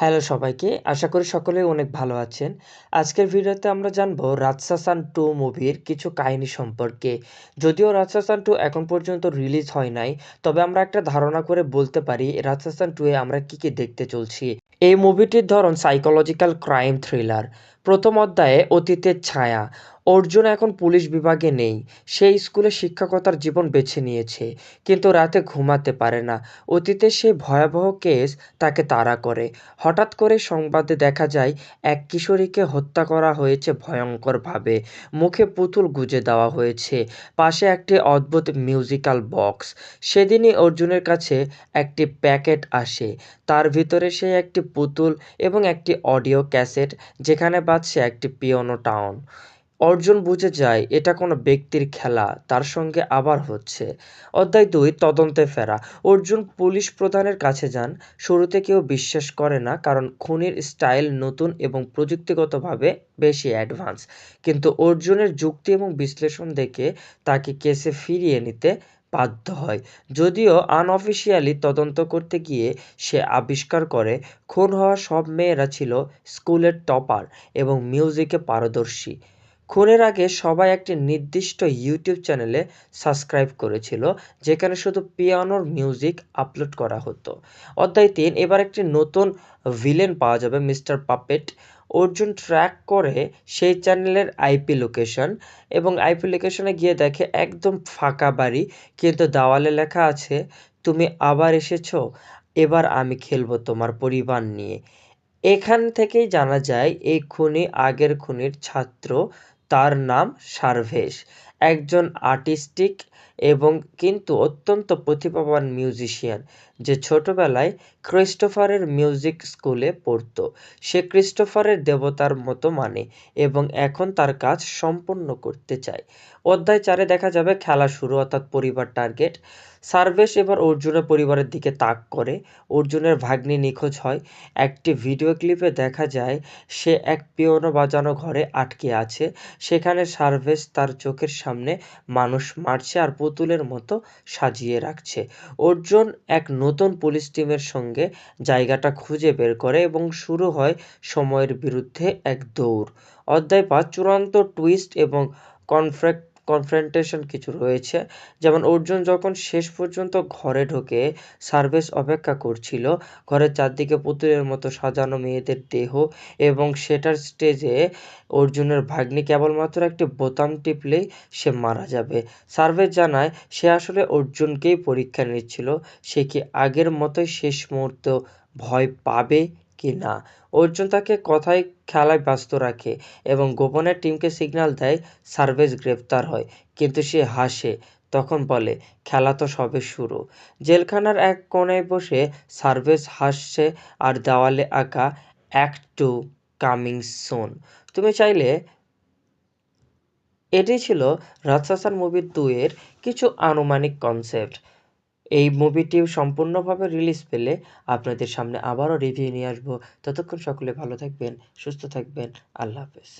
Hello সবাইকে, আশা করি সকলেই অনেক ভালো আছেন। আজকের ভিডিওতে আমরা জানব রাজশাসান টু মুভির কিছু কাহিনী সম্পর্কে। যদিও রাজশাসান টু এখন পর্যন্ত রিলিজ হয় নাই, তবে আমরা একটা ধারণা করে বলতে পারি রাজশাসান টু এ আমরা কি কি দেখতে চলছি। এই মুভিটির ধরন সাইকোলজিক্যাল ক্রাইম থ্রিলার প্রথম অধ্যায়ে অতীতের ছায়া। অর্জুন এখন পুলিশ বিভাগে নেই। সেই স্কুলে শিক্ষকতার জীবন বেছে নিয়েছে, কিন্তু রাতে ঘুমাতে পারে না। অতীতে সেই ভয়াবহ কেস তাকে তাড়া করে। হঠাৎ করে সংবাদে দেখা যায়, এক কিশোরীকে হত্যা করা হয়েছে ভয়ঙ্করভাবে। মুখে পুতুল গুজে দেওয়া হয়েছে, পাশে একটি অদ্ভুত মিউজিক্যাল বক্স। সেদিনই অর্জুনের কাছে একটি প্যাকেট আসে। তার ভিতরে সে একটি পুতুল এবং একটি অডিও ক্যাসেট, যেখানে বাজছে একটি পিয়ানো টাউন। অর্জুন বুঝে যায় এটা কোনো ব্যক্তির খেলা, তার সঙ্গে আবার হচ্ছে। অধ্যায় দুই, তদন্তে ফেরা। অর্জুন পুলিশ প্রধানের কাছে যান। শুরুতে কেউ বিশ্বাস করে না, কারণ খুনির স্টাইল নতুন এবং প্রযুক্তিগতভাবে বেশি অ্যাডভান্স। কিন্তু অর্জুনের যুক্তি এবং বিশ্লেষণ দেখে তাকে কেসে ফিরিয়ে নিতে বাধ্য হয়। যদিও আনঅফিসিয়ালি তদন্ত করতে গিয়ে সে আবিষ্কার করে, খুন হওয়া সব মেয়েরা ছিল স্কুলের টপার এবং মিউজিকে পারদর্শী। খুনের আগে সবাই একটি নির্দিষ্ট ইউটিউব চ্যানেলে সাবস্ক্রাইব করেছিল, যেখানে শুধু পিয়ানোর মিউজিক আপলোড করা হতো। অধ্যায় তিন, এবার একটি নতুন ভিলেন পাওয়া যাবে, মিস্টার পাপেট। অর্জুন ট্র্যাক করে সেই চ্যানেলের আইপি লোকেশন এবং আইপি লোকেশনে গিয়ে দেখে, একদম ফাঁকা বাড়ি, কিন্তু দেওয়ালে লেখা আছে, তুমি আবার এসেছ, এবার আমি খেলব তোমার পরিবার নিয়ে। এখান থেকেই জানা যায়, এই খুনি আগের খুনির ছাত্র তার নাম সারভেশ। একজন আর্টিস্টিক এবং কিন্তু অত্যন্ত প্রতিভাবান মিউজিশিয়ান, যে ছোটবেলায় ক্রিস্টোফারের মিউজিক স্কুলে পড়ত। সে ক্রিস্টোফারের দেবতার মতো মানে এবং এখন তার কাজ সম্পন্ন করতে চায়। অধ্যায় চারে দেখা যাবে, খেলা শুরু, অর্থাৎ পরিবার টার্গেট। সার্ভেশ এবার অর্জুনের পরিবারের দিকে তাক করে। অর্জুনের ভাগ্নি নিখোঁজ হয়। একটি ভিডিও ক্লিপে দেখা যায়, সে এক পিয়ানো বাজানো ঘরে আটকে আছে। সেখানে সার্ভেশ তার চোখের সামনে মানুষ মারছে আর পুতুলের মতো সাজিয়ে রাখছে। অর্জুন এক নতুন পুলিশ টিমের সঙ্গে জায়গাটা খুঁজে বের করে এবং শুরু হয় সময়ের বিরুদ্ধে এক দৌড়। অধ্যায় পাঁচ, চূড়ান্ত টুইস্ট এবং কনফ্রেক্ট কনফ্রেন্টেশন কিছু রয়েছে। যেমন অর্জুন যখন শেষ পর্যন্ত ঘরে ঢোকে সার্ভিস অপেক্ষা করছিল। ঘরের চারদিকে পুতুলের মতো সাজানো মেয়েদের দেহ এবং সেটার স্টেজে অর্জুনের ভাগ্নি কেবলমাত্র একটি বোতাম টিপলেই সে মারা যাবে। সার্ভেস জানায়, সে আসলে অর্জুনকেই পরীক্ষা নিচ্ছিল। সে কি আগের মতোই শেষ মুহূর্ত ভয় পাবে? কি না? অর্জুন তাকে কথায় খেলায় ব্যস্ত রাখে এবং গোপনে টিমকে সিগন্যাল দেয়, সার্ভেস গ্রেপ্তার হয়। কিন্তু সে হাসে, তখন বলে, খেলা তো সবে শুরু। জেলখানার এক কোণায় বসে সার্ভেস হাসছে আর দেওয়ালে আঁকা অ্যাক্ট টু কামিং সোন। তুমি চাইলে এটি ছিল রাজশাসান মুভি টু এর কিছু আনুমানিক কনসেপ্ট। এই মুভিটি সম্পূর্ণভাবে রিলিজ পেলে আপনাদের সামনে আবারও রিভিউ নিয়ে আসব। ততক্ষণ সকলে ভালো থাকবেন, সুস্থ থাকবেন, আল্লাহ হাফেজ।